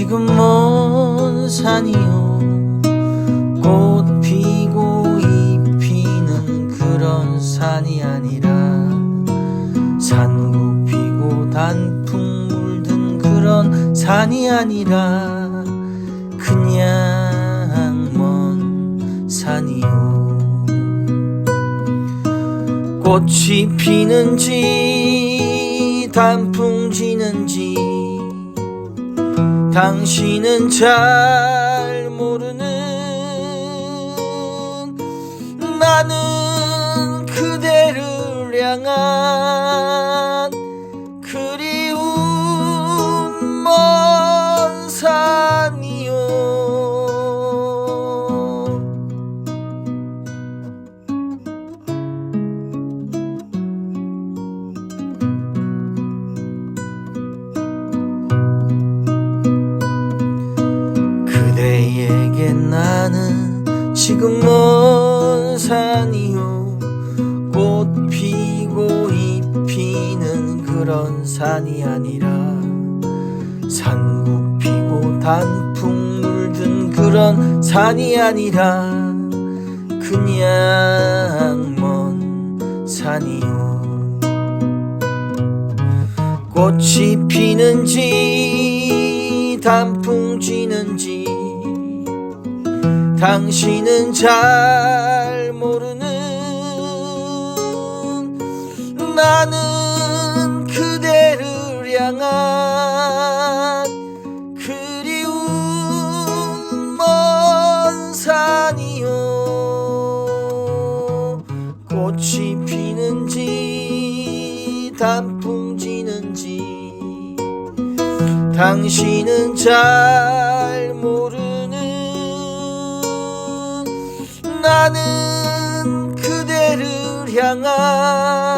지금 먼 산이요. 꽃 피고 잎 피는 그런 산이 아니라 산국 피고 단풍 물든 그런 산이 아니라 그냥 먼 산이요. 꽃이 피는지 단풍 지는지 당신은 잘 모르는 나는 그대를 향한 그대에게 나는 지금 먼 산이요? 꽃 피고 잎 피는 그런 산이 아니라 산국 피고 단풍 물든 그런 산이 아니라 그냥 먼 산이요. 꽃이 피는지 당신은 잘 모르는 나는 그대를 향한 그리운 먼 산이요. 꽃이 피는지 단풍 지는지 당신은 잘 나는 그대를 향한